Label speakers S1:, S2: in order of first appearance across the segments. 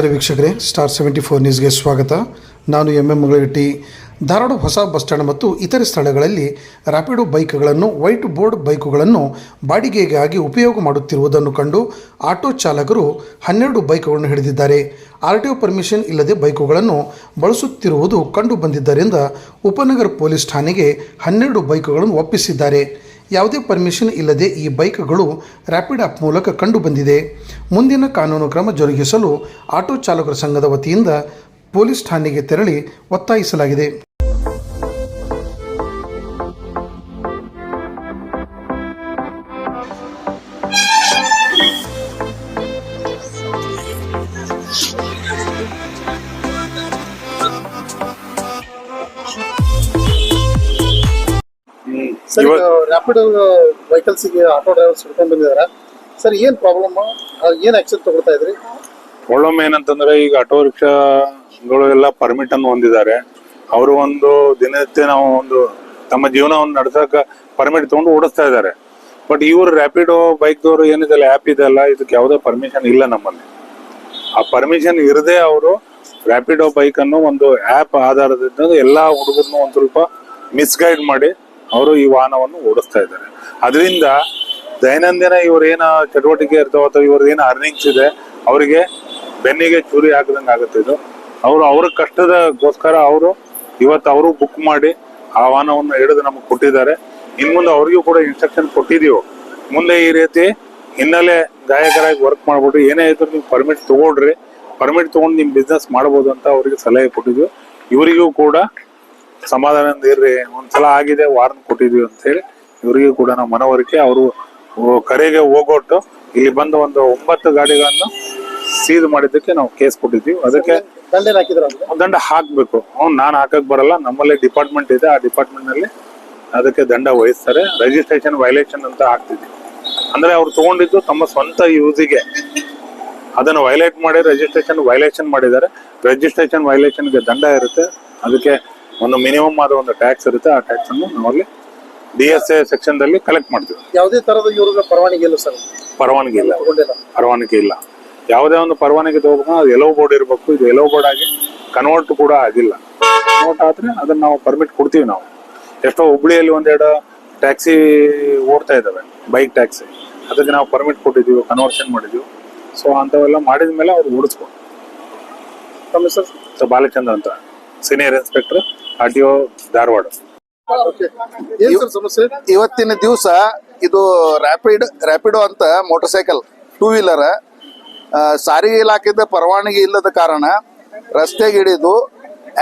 S1: ನಮಸ್ಕಾರ ವೀಕ್ಷಕರೇ star seventy four ನ್ಯೂಸ್ಗೆ ಸ್ವಾಗತ. ನಾನು ಎಂ ಎಂ ಮಗಳಗಟ್ಟಿ ಧಾರವಾಡ ಹೊಸ ಬಸ್ ಸ್ಟ್ಯಾಂಡ್ ಮತ್ತು ಇತರೆ ಸ್ಥಳಗಳಲ್ಲಿ ರ್ಯಾಪಿಡೋ ಬೈಕ್ಗಳನ್ನು ವೈಟ್ ಬೋರ್ಡ್ ಬೈಕುಗಳನ್ನು ಬಾಡಿಗೆಗಾಗಿ ಉಪಯೋಗ ಮಾಡುತ್ತಿರುವುದನ್ನು ಕಂಡು ಆಟೋ ಚಾಲಕರು ಹನ್ನೆರಡು ಬೈಕ್ಗಳನ್ನು ಹಿಡಿದಿದ್ದಾರೆ. ಆರ್ ಟಿ ಒ ಪರ್ಮಿಷನ್ ಇಲ್ಲದೆ ಬೈಕುಗಳನ್ನು ಬಳಸುತ್ತಿರುವುದು ಕಂಡು ಬಂದಿದ್ದರಿಂದ ಉಪನಗರ ಪೊಲೀಸ್ ಠಾಣೆಗೆ ಹನ್ನೆರಡು ಬೈಕ್ಗಳನ್ನು ಒಪ್ಪಿಸಿದ್ದಾರೆ. ಯಾವುದೇ ಪರ್ಮಿಷನ್ ಇಲ್ಲದೆ ಈ ಬೈಕ್ಗಳು ರ್ಯಾಪಿಡ್ ಆಪ್ ಮೂಲಕ ಕಂಡುಬಂದಿದೆ. ಮುಂದಿನ ಕಾನೂನು ಕ್ರಮ ಜರುಗಿಸಲು ಆಟೋ ಚಾಲಕರ ಸಂಘದ ವತಿಯಿಂದ ಪೊಲೀಸ್ ಠಾಣೆಗೆ ತೆರಳಿ ಒತ್ತಾಯಿಸಲಾಗಿದೆ.
S2: ಸರ್ ರ್ಯಾಪಿಡ್ ವೆಹಿಕಲ್ಸ್ಗೆ ಆಟೋ ಡ್ರೈವರ್ಸ್ ಹಿಡ್ಕೊಂಡು ಬಂದಿದ್ದಾರೆ ಸರ್, ಏನು ಪ್ರಾಬ್ಲಮ್ ಏನು ಆಕ್ಷನ್ ತಗೊಳ್ತಾ ಇದ್ರಿ?
S3: ಪ್ರಾಬ್ಲಮ್ ಏನಂತಂದ್ರೆ ಈಗ ಆಟೋ ರಿಕ್ಷಾಗಳು ಎಲ್ಲ ಪರ್ಮಿಟ್ ಅನ್ನು ಹೊಂದಿದ್ದಾರೆ. ಅವರು ಒಂದು ದಿನನಿತ್ಯ ನಾವು ಒಂದು ತಮ್ಮ ಜೀವನವನ್ನು ನಡೆಸಕ ಪರ್ಮಿಟ್ ತಗೊಂಡು ಓಡಿಸ್ತಾ ಇದ್ದಾರೆ. ಬಟ್ ಇವರು ರ್ಯಾಪಿಡೋ ಬೈಕ್ದವರು ಏನಿದೆಲ್ಲ ಆ್ಯಪ್ ಇದೆಲ್ಲ ಇದಕ್ಕೆ ಯಾವುದೇ ಪರ್ಮಿಷನ್ ಇಲ್ಲ ನಮ್ಮಲ್ಲಿ. ಆ ಪರ್ಮಿಷನ್ ಇರದೆ ಅವರು ರ್ಯಾಪಿಡೋ ಬೈಕ್ ಅನ್ನು ಒಂದು ಆ್ಯಪ್ ಆಧಾರದಿಂದ ಎಲ್ಲಾ ಹುಡುಗರನ್ನು ಒಂದು ಸ್ವಲ್ಪ ಮಿಸ್ಗೈಡ್ ಮಾಡಿ ಅವರು ಈ ವಾಹನವನ್ನು ಓಡಿಸ್ತಾ ಇದ್ದಾರೆ. ಅದರಿಂದ ದೈನಂದಿನ ಇವರೇನು ಚಟುವಟಿಕೆ ಇರ್ತಾವ ಅಥವಾ ಇವ್ರದ್ದು ಏನು ಅರ್ನಿಂಗ್ಸ್ ಇದೆ, ಅವರಿಗೆ ಬೆನ್ನಿಗೆ ಚೂರಿ ಹಾಕದಂಗೆ ಆಗುತ್ತೆ ಇದು. ಅವರು ಅವ್ರ ಕಷ್ಟದಗೋಸ್ಕರ ಅವರು ಇವತ್ತು ಅವರು ಬುಕ್ ಮಾಡಿ ಆ ವಾಹನವನ್ನು ಹಿಡಿದು ನಮಗೆ ಕೊಟ್ಟಿದ್ದಾರೆ. ಇನ್ನು ಮುಂದೆ ಅವ್ರಿಗೂ ಕೂಡ ಇನ್ಸ್ಟ್ರಕ್ಷನ್ ಕೊಟ್ಟಿದೀವಿ ಮುಂದೆ ಈ ರೀತಿ ಹಿನ್ನೆಲೆ ಗಾಯಕರಾಗಿ ವರ್ಕ್ ಮಾಡ್ಬಿಟ್ಟು ಏನೇ ಇದ್ರು ನೀವು ಪರ್ಮಿಟ್ ತಗೊಳ್ರಿ. ಪರ್ಮಿಟ್ ತೊಗೊಂಡು ನಿಮ್ ಬಿಸ್ನೆಸ್ ಮಾಡ್ಬೋದು ಅಂತ ಅವರಿಗೆ ಸಲಹೆ ಕೊಟ್ಟಿದ್ವಿ ಇವರಿಗೂ ಕೂಡ ಸಮಾಧಾನದಿಂದ ಇರ್ರಿ ಒಂದ್ಸಲ ಆಗಿದೆ ವಾರ್ನ್ ಕೊಟ್ಟಿದ್ವಿ ಅಂತ ಹೇಳಿ ಇವರಿಗೂ ಕೂಡ ನಾವು ಮನವರಿಕೆ. ಅವರು ಕರೆಗೆ ಹೋಗೊಟ್ಟು ಇಲ್ಲಿ ಬಂದು ಒಂದು ಒಂಬತ್ತು ಗಾಡಿಗಳನ್ನು ಸೀದ್ ಮಾಡಿದ್ದಕ್ಕೆ ನಾವು ಕೇಸ್ ಕೊಟ್ಟಿದ್ವಿ ಅದಕ್ಕೆ ದಂಡ ಹಾಕ್ಬೇಕು. ಅವ್ನು ನಾನು ಹಾಕಕ್ ಬರಲ್ಲ ನಮ್ಮಲ್ಲಿ ಡಿಪಾರ್ಟ್ಮೆಂಟ್ ಇದೆ ಆ ಡಿಪಾರ್ಟ್ಮೆಂಟ್ನಲ್ಲಿ ಅದಕ್ಕೆ ದಂಡ ವಹಿಸ್ತಾರೆ. ರಿಜಿಸ್ಟ್ರೇಷನ್ ವೈಲೇಷನ್ ಅಂತ ಹಾಕ್ತಿದ್ವಿ. ಅಂದ್ರೆ ಅವ್ರು ತಗೊಂಡಿದ್ದು ತಮ್ಮ ಸ್ವಂತ ಯೂಸಿಗೆ. ಅದನ್ನು ವೈಲೇಟ್ ಮಾಡಿ ರಿಜಿಸ್ಟ್ರೇಷನ್ ವೈಲೇಷನ್ ಮಾಡಿದ್ದಾರೆ. ರಿಜಿಸ್ಟ್ರೇಷನ್ ವೈಲೇಷನ್ಗೆ ದಂಡ ಇರುತ್ತೆ. ಅದಕ್ಕೆ ಒಂದು ಮಿನಿಮಮ್ ಆದ ಒಂದು ಟ್ಯಾಕ್ಸ್ ಇರುತ್ತೆ ಆ ಟ್ಯಾಕ್ಸ್ ಅನ್ನು ನಾವಲ್ಲಿ ಡಿ ಎಸ್ ಎ ಸೆಕ್ಷನ್ ದಲ್ಲಿ ಕಲೆಕ್ಟ್ ಮಾಡ್ತೀವಿ.
S2: ಯಾವುದೇ ತರದ ಇವ್ರಿಗೆ ಪರವಾನಗಿ ಇಲ್ಲ ಸರ್.
S3: ಪರವಾನಗಿ ಇಲ್ಲ.
S2: ತಗೊಂಡಿಲ್ಲ
S3: ಪರವಾನಗಿ ಇಲ್ಲ. ಯಾವುದೇ ಒಂದು ಪರವಾನಗಿ ತಗೋಬೇಕು ಅದು ಎಲೋ ಬೋರ್ಡ್ ಇರಬೇಕು. ಇದು ಎಲೋ ಬೋರ್ಡ್ ಆಗಿ ಕನ್ವರ್ಟ್ ಕೂಡ ಆಗಿಲ್ಲ. ಕನ್ವರ್ಟ್ ಆದ್ರೆ ಅದನ್ನ ನಾವು ಪರ್ಮಿಟ್ ಕೊಡ್ತೀವಿ ನಾವು. ಎಷ್ಟೋ ಹುಬ್ಳಿಯಲ್ಲಿ ಒಂದೆರಡು ಟ್ಯಾಕ್ಸಿ ಓಡ್ತಾ ಇದ್ದಾವೆ ಬೈಕ್ ಟ್ಯಾಕ್ಸಿ ಅದಕ್ಕೆ ನಾವು ಪರ್ಮಿಟ್ ಕೊಟ್ಟಿದ್ದೀವಿ ಕನ್ವರ್ಷನ್ ಮಾಡಿದೀವಿ ಸೊ ಅಂಥವೆಲ್ಲ ಮಾಡಿದ ಮೇಲೆ ಅವ್ರು ಓಡಿಸ್ಬೋದು.
S2: ತಮ್ಮ ಹೆಸರು?
S3: ಸೊ ಬಾಲಚಂದ್ರ ಅಂತ. Senior inspector R T O Dharwad.
S2: ಏನ್ ಸರ್ ಸಮಸ್ಯೆ?
S4: ಇವತ್ತಿನ ದಿವಸ ಇದು ರ್ಯಾಪಿಡ್ ರ್ಯಾಪಿಡೋ ಅಂತ ಮೋಟರ್ ಸೈಕಲ್ ಟೂ ವೀಲರ್ ಸಾರಿಗೆ ಇಲಾಖೆದ ಪರವಾನಗಿ ಇಲ್ಲದ ಕಾರಣ ರಸ್ತೆಗೆ ಹಿಡಿದು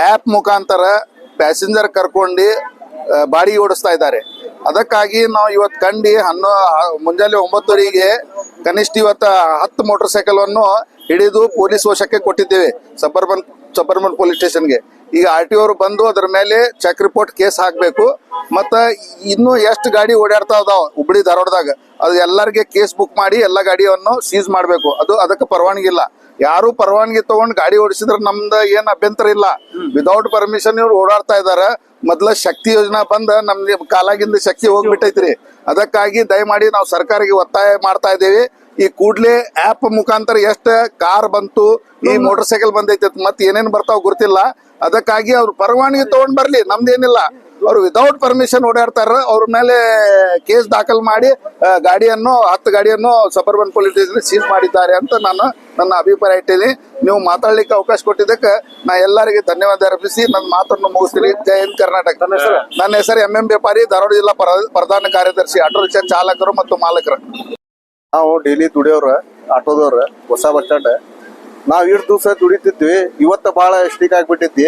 S4: ಆ್ಯಪ್ ಮುಖಾಂತರ ಪ್ಯಾಸೆಂಜರ್ ಕರ್ಕೊಂಡು ಬಾಡಿ ಬಾಡಿಗೆ ಓಡಿಸ್ತಾ ಇದ್ದಾರೆ. ಅದಕ್ಕಾಗಿ ನಾವು ಇವತ್ತು ಕಂಡು ಹನ್ನೊ ಮುಂಜಾನೆ ಒಂಬತ್ತುವರೆಗೆ ಕನಿಷ್ಠ ಇವತ್ತು ಹತ್ತು ಮೋಟರ್ ಸೈಕಲ್ ಅನ್ನು ಹಿಡಿದು ಪೊಲೀಸ್ ವಶಕ್ಕೆ ಕೊಟ್ಟಿದ್ದೇವೆ ಸಬರ್ಬನ್ ಸಬರ್ಬನ್ ಪೊಲೀಸ್ ಸ್ಟೇಷನ್ಗೆ. ಈಗ ಆರ್ ಟಿ ಅವರು ಬಂದು ಅದರ ಮೇಲೆ ಚೆಕ್ ರಿಪೋರ್ಟ್ ಕೇಸ್ ಹಾಕಬೇಕು. ಮತ್ತ ಇನ್ನು ಎಷ್ಟು ಗಾಡಿ ಓಡಾಡ್ತಾ ಇದಾವ ಹುಬ್ಳಿ ಧಾರವಾಡದಾಗ, ಅದು ಎಲ್ಲರಿಗೆ ಕೇಸ್ ಬುಕ್ ಮಾಡಿ ಎಲ್ಲ ಗಾಡಿಯನ್ನು ಸೀಸ್ ಮಾಡಬೇಕು. ಅದು ಅದಕ್ಕೆ ಪರವಾನಗಿ ಇಲ್ಲ. ಯಾರು ಪರವಾನಗಿ ತಗೊಂಡು ಗಾಡಿ ಓಡಿಸಿದ್ರೆ ನಮ್ದು ಏನ್ ಅಭ್ಯಂತರ ಇಲ್ಲ. ವಿದೌಟ್ ಪರ್ಮಿಷನ್ ಇವ್ರು ಓಡಾಡ್ತಾ ಇದ್ದಾರೆ ಮೊದ್ಲ ಶಕ್ತಿ ಯೋಜನಾ ಬಂದ ನಮ್ಗೆ ಕಾಲಾಗಿಂದ ಶಕ್ತಿ ಹೋಗ್ಬಿಟ್ಟೈತ್ರಿ. ಅದಕ್ಕಾಗಿ ದಯಮಾಡಿ ನಾವು ಸರ್ಕಾರಕ್ಕೆ ಒತ್ತಾಯ ಮಾಡ್ತಾ ಇದ್ದೇವೆ. ಈ ಕೂಡ್ಲೆ ಆಪ್ ಮುಖಾಂತರ ಎಷ್ಟ ಕಾರ್ ಬಂತು ಈ ಮೋಟರ್ ಸೈಕಲ್ ಬಂದೈತೆ ಮತ್ತೆ ಏನೇನ್ ಬರ್ತಾವ ಗೊತ್ತಿಲ್ಲ. ಅದಕ್ಕಾಗಿ ಅವ್ರ ಪರವಾನಗಿ ತಗೊಂಡ್ ಬರ್ಲಿ ನಮ್ದೇನಿಲ್ಲ ಅವ್ರು ವಿದೌಟ್ ಪರ್ಮಿಷನ್ ಓಡಾಡ್ತಾರ ಅವ್ರ ಮೇಲೆ ಕೇಸ್ ದಾಖಲ್ ಮಾಡಿ ಗಾಡಿಯನ್ನು ಹತ್ತು ಗಾಡಿಯನ್ನು ಸಬರ್ಬನ್ ಪೊಲೀಸ್ ಸ್ಟೇಷನ್ ಸೀಸ್ ಮಾಡಿದ್ದಾರೆ ಅಂತ ನಾನು ನನ್ನ ಅಭಿಪ್ರಾಯ ಇಟ್ಟಿನಿ. ನೀವು ಮಾತಾಡ್ಲಿಕ್ಕೆ ಅವಕಾಶ ಕೊಟ್ಟಿದ್ದಕ್ಕೆ ನಾ ಎಲ್ಲರಿಗೆ ಧನ್ಯವಾದ ಅರ್ಪಿಸಿ ನನ್ನ ಮಾತನ್ನು ಮುಗಿಸ್ತೀನಿ. ಜೈ ಹಿಂದ್ ಕರ್ನಾಟಕ. ನನ್ನ ಹೆಸರು? ಎಂ ಎಂ ವ್ಯಾಪಾರಿ ಧಾರವಾಡ ಜಿಲ್ಲಾ ಪ್ರಧಾನ ಕಾರ್ಯದರ್ಶಿ ಆಟೋ ರಿಕ್ಷಾ ಚಾಲಕರು ಮತ್ತು ಮಾಲಕರು.
S5: ನಾವು ಡೈಲಿ ದುಡಿಯೋರ, ಆಟೋದವ್ರ, ಹೊಸ ಬಸ್ ಸ್ಟ್ಯಾಂಡ್ ನಾವ್ ಇಷ್ಟು ದಿವಸ ದುಡಿತಿದ್ವಿ, ಇವತ್ತ ಬಹಳ ಸ್ಟಿಕ್ ಆಗ್ಬಿಟ್ಟೈತಿ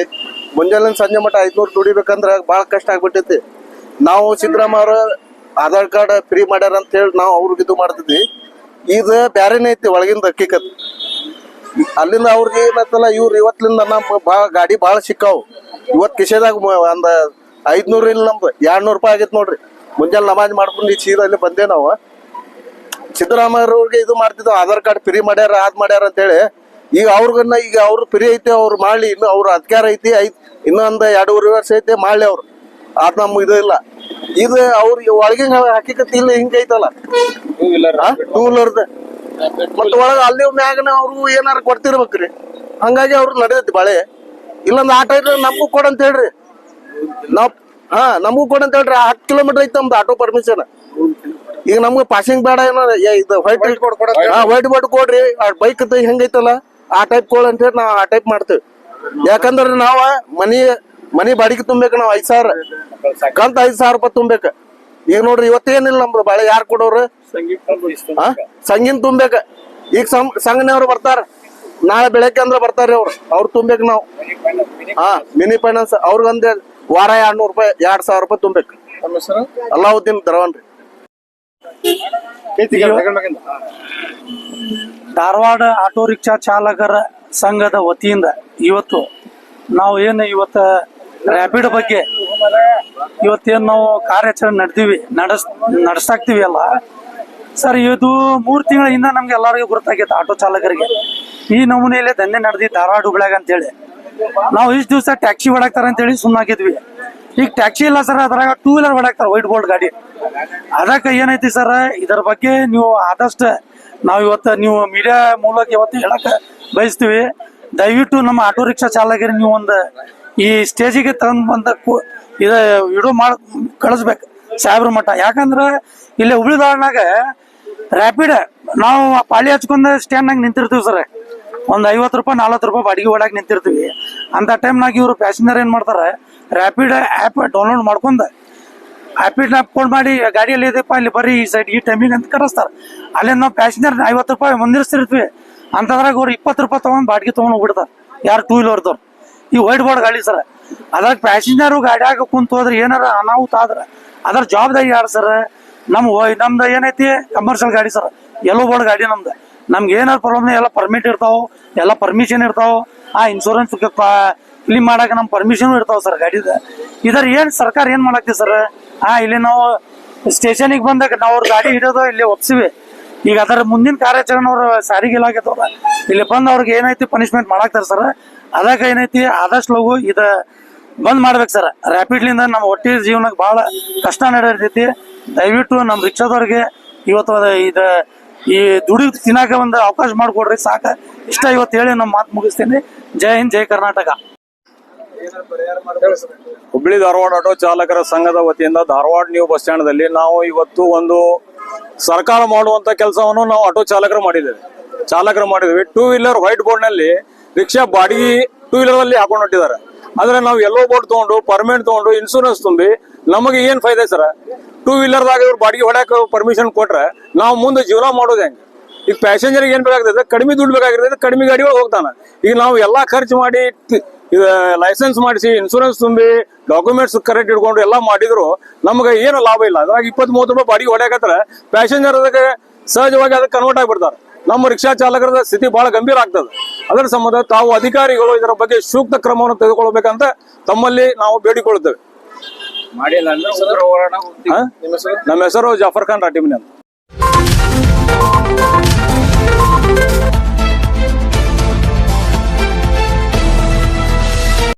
S5: ಮುಂಜಾನೆ ಸಂಜೆ ಮಟ್ಟ ಐದ್ನೂರು ದುಡಿಬೇಕಂದ್ರ ಬಹಳ ಕಷ್ಟ ಆಗ್ಬಿಟ್ಟೈತಿ ನಾವು ಸಿದ್ದರಾಮಯ್ಯ ಆಧಾರ್ ಕಾರ್ಡ್ ಫ್ರೀ ಮಾಡ್ಯಾರ ಅಂತ ಹೇಳಿ ನಾವು ಅವ್ರಿಗೆ ಇದು ಮಾಡ್ತಿದ್ವಿ. ಇದು ಬ್ಯಾರೇನೆ ಐತಿ ಒಳಗಿಂದ ಹಕ್ಕಿಕತ್ ಅಲ್ಲಿಂದ ಅವ್ರಿಗೆ ಏನತ್ತಲ್ಲ, ಇವ್ರು ಇವತ್ತಿಂದ ನಮ್ಮ ಭಾಳ ಗಾಡಿ ಭಾಳ ಸಿಕ್ಕಾವು. ಇವತ್ ಕಿಶೆದಾಗ ಒಂದ ಐದ್ನೂರ್ ಇಲ್ಲ ನಮ್ದು ಎರಡ್ ನೂರ್ ರೂಪಾಯಿ ಆಗೈತ್ ನೋಡ್ರಿ. ಮುಂಜಾನೆ ನಮಾಜ್ ಮಾಡ್ಕೊಂಡು ಈ ಸೀದಾ ಇಲ್ಲಿ ಬಂದೆ ನಾವು. ಸಿದ್ದರಾಮಯ್ಯವ್ರಿಗೆ ಇದು ಮಾಡ್ತಿದ್ವು ಆಧಾರ್ ಕಾರ್ಡ್ ಫ್ರೀ ಮಾಡ್ಯಾರ ಅದ್ ಮಾಡ್ಯಾರ ಅಂತೇಳಿ ಈಗ ಅವ್ರಿಗನ್ನ ಈಗ ಅವ್ರು ಫ್ರೀ ಐತೆ ಅವ್ರು ಮಾಡ್ಲಿ ಇನ್ನು ಅವ್ರ ಅಧಿಕಾರ ಐತಿ ಐತ್ ಇನ್ನೊಂದು ಎರಡೂವರೆ ವರ್ಷ ಐತೆ ಮಾಡ್ಲಿ ಅವ್ರು. ಅದ್ ನಮ್ ಇದು ಇಲ್ಲ. ಇದು ಅವ್ರಿಗೆ ಒಳಗಿನ ಹಾಕಿಕತಿ ಇಲ್ಲ ಹಿಂಗ ಐತಲ್ಲ. ಟೂ ವೀಲರ್ದ ಮತ್ತ ಒಳಗ ಅಲ್ಲಿ ಮ್ಯಾಗನ ಅವ್ರು ಏನಾರ ಕೊಡ್ತಿರ್ಬೇಕ್ರಿ. ಹಂಗಾಗಿ ಅವ್ರು ನಡೆದೈತಿ ಬಾಳೆ. ಇಲ್ಲೊಂದು ಆಟೋ ಇದ್ರೆ ನಮಗೂ ಕೊಡ ಅಂತ ಹೇಳ್ರಿ. ನಾವ್ ಹಾ ನಮಗೂ ಕೊಡ ಅಂತ ಹೇಳ್ರಿ. ಹತ್ತು ಕಿಲೋಮೀಟರ್ ಐತಿ ನಮ್ದು ಆಟೋ ಪರ್ಮಿಷನ್ ಈಗ ನಮ್ಗೆ ಪಾಸಿಂಗ್ ಬೇಡ ಏನೋ ಇದು ವೈಟ್ ಆ ವೈಟ್ ಬೋರ್ಡ್ ಕೊಡ್ರಿ. ಬೈಕ್ ಹೆಂಗೈತಲ್ಲ ಆ ಟೈಪ್ ಕೊಡ್ ಅಂತ ಹೇಳಿ ನಾವು ಆ ಟೈಪ್ ಮಾಡ್ತೇವೆ. ಯಾಕಂದ್ರೆ ನಾವ ಮನಿ ಮನಿ ಬಾಡಿಗೆ ತುಂಬಬೇಕು ನಾವು ಐದ್ ಸಾವಿರ. ಕಂತ ಐದ್ ಸಾವಿರ ರೂಪಾಯಿ ತುಂಬೇಕ ಈಗ ನೋಡ್ರಿ ಇವತ್ತೇನಿಲ್ಲ ನಮ್ದು ಬಾಳೆ ಯಾರು ಕೊಡೋರು? ಸಂಗಿನ ತುಂಬೇಕ ಈಗ ಸಂಘನವ್ರು ಬರ್ತಾರ. ನಾಳೆ ಬೆಳಗ್ಗೆ ಅಂದ್ರೆ ಬರ್ತಾರ್ರಿ ಅವ್ರು. ಅವ್ರು ತುಂಬೇಕು ನಾವು. ಹಾ ಮಿನಿ ಫೈನಾನ್ಸ್ ಅವ್ರಿಗೊಂದ್ ವಾರ ಎರಡ್ ನೂರ್ ರೂಪಾಯಿ ಎರಡ್ ಸಾವಿರ ರೂಪಾಯಿ ತುಂಬೇಕು ಅಲ್ಲಾವುದ್ದೀನ್ ದರವನ್ ರೀ
S6: ಧಾರವಾಡ ಆಟೋ ರಿಕ್ಷಾ ಚಾಲಕರ ಸಂಘದ ವತಿಯಿಂದ ಇವತ್ತು ನಾವು ಏನು ಇವತ್ತ ರ್ಯಾಪಿಡ್ ಬಗ್ಗೆ ಇವತ್ತೇನು ನಾವು ಕಾರ್ಯಾಚರಣೆ ನಡೆದೀವಿ ನಡೆಸ್ ನಡೆಸಾಕ್ತಿವಿ ಅಲ್ಲ? ಸರ್ ಇದು ಮೂರು ತಿಂಗಳ ಹಿಂದೆ ನಮ್ಗೆ ಎಲ್ಲರಿಗೂ ಗೊತ್ತಾಗೈತೆ ಆಟೋ ಚಾಲಕರಿಗೆ. ಈ ನಮೂನೆಯಲ್ಲೇ ದಂಧೆ ನಡೆದಿ ಧಾರವಾಡ ಹುಬ್ಳ್ಯಾಗ ಅಂತೇಳಿ. ನಾವು ಇಷ್ಟು ದಿವಸ ಟ್ಯಾಕ್ಸಿ ಹೊಡಾಕ್ತಾರ ಅಂತೇಳಿ ಸುಮ್ಮನಾಗಿದ್ವಿ ಈಗ ಟ್ಯಾಕ್ಸಿ ಇಲ್ಲ ಸರ್ ಅದ್ರಾಗ ಟೂ ವೀಲರ್ ಹೊಡಾಕ್ತಾರ ವೈಟ್ ಗೋಲ್ಡ್ ಗಾಡಿ. ಅದಕ್ಕೆ ಏನೈತಿ ಸರ್ ಇದರ ಬಗ್ಗೆ ನೀವು ಆದಷ್ಟು ನಾವು ಇವತ್ತು ನೀವು ಮೀಡಿಯಾ ಮೂಲಕ ಇವತ್ತು ಹೇಳಕ್ಕೆ ಬಯಸ್ತೀವಿ. ದಯವಿಟ್ಟು ನಮ್ಮ ಆಟೋ ರಿಕ್ಷಾ ಚಾಲಕರಿಗೆ ನೀವು ಒಂದು ಈ ಸ್ಟೇಜಿಗೆ ತಂದು ಬಂದ ಇದು ವಿಡಿಯೋ ಮಾಡ್ ಕಳಿಸ್ಬೇಕು ಸಾಹೇಬ್ರ ಮಠ. ಯಾಕಂದ್ರೆ ಇಲ್ಲಿ ಹುಬ್ಳಿ ಧಾರವಾಡನಾಗ ರ್ಯಾಪಿಡ್ ನಾವು ಪಾಳಿ ಹಚ್ಕೊಂಡ ಸ್ಟ್ಯಾಂಡ್ನಾಗ ನಿಂತಿರ್ತೀವಿ ಸರ್ ಒಂದು ಐವತ್ತು ರೂಪಾಯಿ, ನಲ್ವತ್ತು ರೂಪಾಯಿ ಬಾಡಿಗೆ ಒಳಗೆ ನಿಂತಿರ್ತೀವಿ. ಅಂತ ಟೈಮ್ನಾಗ ಇವರು ಪ್ಯಾಸೆಂಜರ್ ಏನು ಮಾಡ್ತಾರೆ ರ್ಯಾಪಿಡ್ ಆ್ಯಪ್ ಡೌನ್ಲೋಡ್ ಮಾಡ್ಕೊಂಡ್ ಆ್ಯಪ್ ಫೋನ್ ಮಾಡಿ, ಗಾಡಿಯಲ್ಲಿ ಇದೆಪ್ಪ, ಇಲ್ಲಿ ಬರ್ರಿ ಈ ಸೈಡ್ ಈ ಟೈಮಿಗೆ ಅಂತ ಕರೆಸ್ತಾರೆ. ಅಲ್ಲೇ ನಾವು ಪ್ಯಾಸೆಂಜರ್ ಐವತ್ತು ರೂಪಾಯಿ ಮುಂದಿರ್ಸ್ತಿರ್ತೀವಿ ಅಂತದ್ರಾಗ ಅವ್ರು ಇಪ್ಪತ್ತು ರೂಪಾಯಿ ತಗೊಂಡ್ ಬಾಡಿಗೆ ತಗೊಂಡ್ ಹೋಗ್ಬಿಡ್ತಾರೆ. ಯಾರು ಟೂ ವೀಲರ್ದವ್ರು ಈ ವೈಟ್ ಬೋರ್ಡ್ ಗಾಡಿ ಸರ್. ಅದ್ರಾಗ ಪ್ಯಾಸೆಂಜರು ಗಾಡಿಯಾಗ ಕುಂತು ಹೋದ್ರೆ ಏನಾರ ಅನಾಹುತ ಆದ್ರೆ, ಅದ್ರ ಜವಾಬ್ದಾರಿ ಯಾರು ಸರ್? ನಮ್ಮ ನಮ್ದು ಏನೈತಿ? ಕಮರ್ಷಿಯಲ್ ಗಾಡಿ ಸರ್. ಎಲ್ಲೋ ಬೋರ್ಡ್ ಗಾಡಿ ನಮ್ದು. ನಮ್ಗೆ ಏನಾರ ಪ್ರಾಬ್ಲಮ್ ಎಲ್ಲ ಪರ್ಮಿಟ್ ಇರ್ತಾವೆ, ಎಲ್ಲ ಪರ್ಮಿಷನ್ ಇರ್ತಾವೆ. ಆ ಇನ್ಶೂರೆನ್ಸ್ ಕ್ಲೀನ್ ಮಾಡಾಕ ನಮ್ ಪರ್ಮಿಷನ್ ಇರ್ತಾವ ಸರ್ ಗಾಡಿದ. ಇದರ ಏನ್ ಸರ್ಕಾರ ಏನ್ ಮಾಡಾಕ್ತಿ ಸರ್ ಹಾ ಇಲ್ಲಿ ನಾವು ಸ್ಟೇಷನಿಗೆ ಬಂದಾಗ ನಾವು ಅವ್ರ ಗಾಡಿ ಹಿಡಿಯೋದು ಇಲ್ಲಿ ಒಪ್ಸಿವಿ. ಈಗ ಅದರ ಮುಂದಿನ ಕಾರ್ಯಾಚರಣೆ ಅವ್ರ ಸಾರಿಗೆ ಇಲಾಖೆದವ್ರ ಇಲ್ಲಿ ಬಂದು ಅವ್ರಿಗೆ ಏನೈತಿ ಪನಿಷ್ಮೆಂಟ್ ಮಾಡಾಕ್ತಾರ ಸರ್ ಅದಕ್ಕೆ ಏನೈತಿ? ಆದಷ್ಟು ಲಘು ಇದ ಬಂದ್ ಮಾಡ್ಬೇಕು ಸರ್ ರ್ಯಾಪಿಡ್ಲಿಂದ ನಮ್ಮ ಒಟ್ಟಿ ಜೀವನಕ್ಕೆ ಬಹಳ ಕಷ್ಟ ನಡೆದಿರ್ತೈತಿ ದಯವಿಟ್ಟು ನಮ್ಮ ರಿಕ್ಷಾದವ್ರಿಗೆ ಇವತ್ತು ಇದ ಈ ದುಡಿ ತಿನ್ನಾಕ ಒಂದು ಅವಕಾಶ ಮಾಡಿಕೊಡ್ರಿ ಸಾಕ. ಇಷ್ಟ ಇವತ್ತು ಹೇಳಿ ನಮ್ಮ ಮಾತು ಮುಗಿಸ್ತೀನಿ. ಜೈ ಹಿಂದ್, ಜೈ ಕರ್ನಾಟಕ.
S7: ಹುಬ್ಳಿ ಧಾರವಾಡ ಆಟೋ ಚಾಲಕರ ಸಂಘದ ವತಿಯಿಂದ ಧಾರವಾಡ ನ್ಯೂ ಬಸ್ ಸ್ಟ್ಯಾಂಡ್ದಲ್ಲಿ ನಾವು ಇವತ್ತು ಒಂದು ಸರ್ಕಾರ ಮಾಡುವಂತ ಕೆಲಸವನ್ನು ನಾವು ಆಟೋ ಚಾಲಕರು ಮಾಡಿದ್ದೇವೆ. ಚಾಲಕರು ಮಾಡಿದ್ವಿ ಟೂ ವೀಲರ್ ವೈಟ್ ಬೋರ್ಡ್ನಲ್ಲಿ ರಿಕ್ಷಾ ಬಾಡಿಗೆ ಟೂ ವೀಲರ್ ಅಲ್ಲಿ ಹಾಕೊಂಡು ಹೊಟ್ಟಿದ್ದಾರೆ ಆದ್ರೆ ನಾವು ಎಲ್ಲೋ ಬೋರ್ಡ್ ತಗೊಂಡು ಪರ್ಮಿಟ್ ತಗೊಂಡು ಇನ್ಶೂರೆನ್ಸ್ ತುಂಬಿ ನಮಗೆ ಏನ್ ಫೈದೆ ಸರ್? ಟೂ ವೀಲರ್ದಾಗ ಇವ್ರು ಬಾಡಿಗೆ ಹೊಡ್ಯಾಕ ಪರ್ಮಿಷನ್ ಕೊಟ್ರೆ ನಾವು ಮುಂದೆ ಜೀವನ ಮಾಡೋದು ಹೆಂಗೆ? ಈಗ ಪ್ಯಾಸೆಂಜರ್ ಏನ್ ಬೇಕಾಗ್ತದೆ? ಕಡಿಮೆ ದುಡ್ಡು ಬೇಕಾಗಿರ್ತದೆ, ಕಡಿಮೆ ಗಾಡಿ ಹೋಗ್ತಾನೆ. ಈಗ ನಾವು ಎಲ್ಲಾ ಖರ್ಚು ಮಾಡಿ ಇದು ಲೈಸೆನ್ಸ್ ಮಾಡಿಸಿ ಇನ್ಶೂರೆನ್ಸ್ ತುಂಬಿ ಡಾಕ್ಯುಮೆಂಟ್ಸ್ ಕರೆಕ್ಟ್ ಇಟ್ಕೊಂಡು ಎಲ್ಲ ಮಾಡಿದ್ರು ನಮಗೆ ಏನು ಲಾಭ ಇಲ್ಲ. ಅದ್ರಾಗ ಇಪ್ಪತ್ತ್ ಮೂವತ್ತು ರೂಪಾಯಿ ಬಾಡಿಗೆ ಹೊಡೆಯಕತ್ರ ಪ್ಯಾಸೆಂಜರ್ ಅದಕ್ಕೆ ಸಹಜವಾಗಿ ಅದಕ್ಕೆ ಕನ್ವರ್ಟ್ ಆಗಿಬಿಡ್ತಾರೆ. ನಮ್ಮ ರಿಕ್ಷಾ ಚಾಲಕರ ಸ್ಥಿತಿ ಬಹಳ ಗಂಭೀರ ಆಗ್ತದೆ. ಅದರ ಸಂಬಂಧ ತಾವು ಅಧಿಕಾರಿಗಳು ಇದರ ಬಗ್ಗೆ ಸೂಕ್ತ ಕ್ರಮವನ್ನು ತೆಗೆದುಕೊಳ್ಬೇಕಂತ ತಮ್ಮಲ್ಲಿ ನಾವು ಬೇಡಿಕೊಳ್ಳುತ್ತೇವೆ? ನಮ್ಮ ಹೆಸರು ಜಾಫರ್ ಖಾನ್ ರಾಟಿಮಿನಿ ಅಂತ.